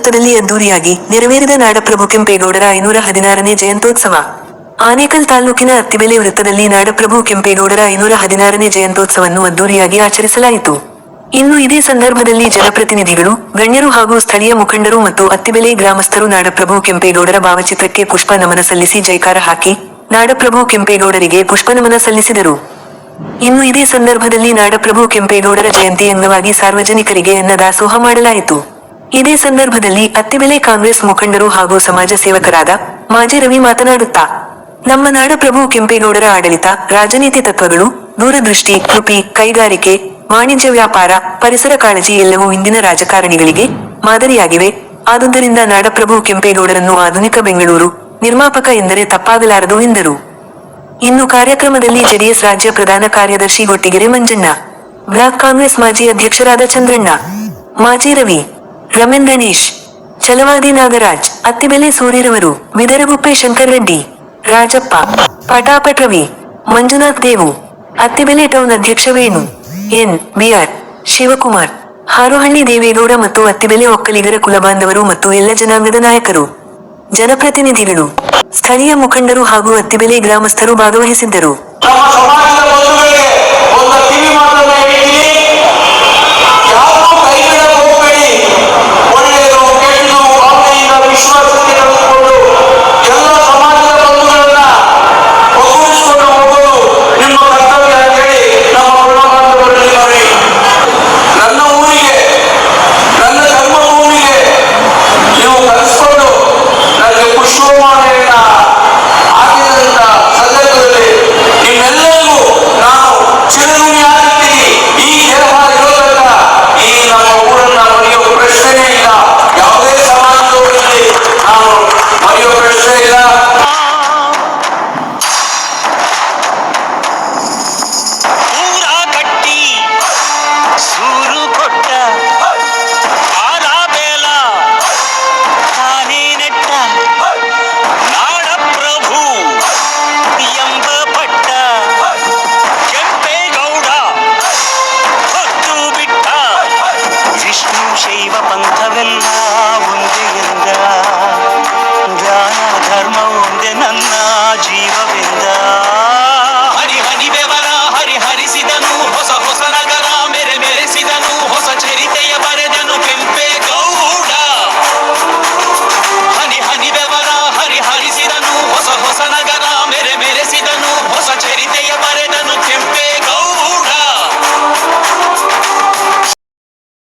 ಶಿವಮೊಗ್ಗದಲ್ಲಿ ಅದ್ದೂರಿಯಾಗಿ ನೆರವೇರಿದ ನಾಡಪ್ರಭು ಕೆಂಪೇಗೌಡರ ಐನೂರ ಹದಿನಾರನೇ ಜಯಂತ್ಯೋತ್ಸವ. ಆನೇಕಲ್ ತಾಲೂಕಿನ ಅತ್ತಿಬೆಲೆ ವೃತ್ತದಲ್ಲಿ ನಾಡಪ್ರಭು ಕೆಂಪೇಗೌಡರ ಐನೂರ ಹದಿನಾರನೇ ಜಯಂತ್ಯೋತ್ಸವನ್ನು ಅದ್ದೂರಿಯಾಗಿ ಆಚರಿಸಲಾಯಿತು. ಇನ್ನು ಇದೇ ಸಂದರ್ಭದಲ್ಲಿ ಜನಪ್ರತಿನಿಧಿಗಳು, ಗಣ್ಯರು ಹಾಗೂ ಸ್ಥಳೀಯ ಮುಖಂಡರು ಮತ್ತು ಅತ್ತಿಬೆಲೆ ಗ್ರಾಮಸ್ಥರು ನಾಡಪ್ರಭು ಕೆಂಪೇಗೌಡರ ಭಾವಚಿತ್ರಕ್ಕೆ ಪುಷ್ಪ ನಮನ ಸಲ್ಲಿಸಿ ಜೈಕಾರ ಹಾಕಿ ನಾಡಪ್ರಭು ಕೆಂಪೇಗೌಡರಿಗೆ ಪುಷ್ಪ ನಮನ ಸಲ್ಲಿಸಿದರು. ಇನ್ನು ಇದೇ ಸಂದರ್ಭದಲ್ಲಿ ನಾಡಪ್ರಭು ಕೆಂಪೇಗೌಡರ ಜಯಂತಿ ಅಂಗವಾಗಿ ಸಾರ್ವಜನಿಕರಿಗೆ ಅನ್ನದಾಸೋಹ ಮಾಡಲಾಯಿತು. ಇದೇ ಸಂದರ್ಭದಲ್ಲಿ ಅತ್ತಿಬೆಲೆ ಕಾಂಗ್ರೆಸ್ ಮುಖಂಡರು ಹಾಗೂ ಸಮಾಜ ಸೇವಕರಾದ ಮಾಜಿ ರವಿ ಮಾತನಾಡುತ್ತಾ, ನಮ್ಮ ನಾಡಪ್ರಭು ಕೆಂಪೇಗೌಡರ ಆಡಳಿತ, ರಾಜನೀತಿ ತತ್ವಗಳು, ದೂರದೃಷ್ಟಿ, ಕೃಪಿ, ಕೈಗಾರಿಕೆ, ವಾಣಿಜ್ಯ ವ್ಯಾಪಾರ, ಪರಿಸರ ಕಾಳಜಿ ಎಲ್ಲವೂ ಇಂದಿನ ರಾಜಕಾರಣಿಗಳಿಗೆ ಮಾದರಿಯಾಗಿವೆ. ಆದುದರಿಂದ ನಾಡಪ್ರಭು ಕೆಂಪೇಗೌಡರನ್ನು ಆಧುನಿಕ ಬೆಂಗಳೂರು ನಿರ್ಮಾಪಕ ಎಂದರೆ ತಪ್ಪಾಗಲಾರದು ಎಂದರು. ಇನ್ನು ಕಾರ್ಯಕ್ರಮದಲ್ಲಿ ಜೆಡಿಎಸ್ ರಾಜ್ಯ ಪ್ರಧಾನ ಕಾರ್ಯದರ್ಶಿ ಗೊಟ್ಟಿಗೆರೆ ಮಂಜಣ್ಣ, ಬ್ಲಾಕ್ ಕಾಂಗ್ರೆಸ್ ಮಾಜಿ ಅಧ್ಯಕ್ಷರಾದ ಚಂದ್ರಣ್ಣ, ಮಾಜಿ ರವಿ ರಮೆನ್ ಗಣೇಶ್ ಛಲವಾದಿ ನಾಗರಾಜ್, ಅತ್ತಿಬೆಲೆ ಸೂರ್ಯರವರು ವಿದರಗುಪ್ಪೆ ಶಂಕರ್ ರೆಡ್ಡಿ, ರಾಜಪ್ಪ ಪಟಾಪಟ್ ರವಿ, ಮಂಜುನಾಥ್ ದೇವು, ಅತ್ತಿಬೆಲೆ ಟೌನ್ ಅಧ್ಯಕ್ಷ ವೇಣು, ಎನ್. ಬಿಆರ್ ಶಿವಕುಮಾರ್, ಹಾರೋಹಳ್ಳಿ ದೇವೇಗೌಡ ಮತ್ತು ಅತ್ತಿಬೆಲೆ ಒಕ್ಕಲಿಗರ ಕುಲಬಾಂಧವರು ಮತ್ತು ಎಲ್ಲ ಜನಾಂಗದ ನಾಯಕರು. ಜನಪ್ರತಿನಿಧಿಗಳು, ಸ್ಥಳೀಯ ಮುಖಂಡರು ಹಾಗೂ ಅತ್ತಿಬೆಲೆ ಗ್ರಾಮಸ್ಥರು ಭಾಗವಹಿಸಿದ್ದರು.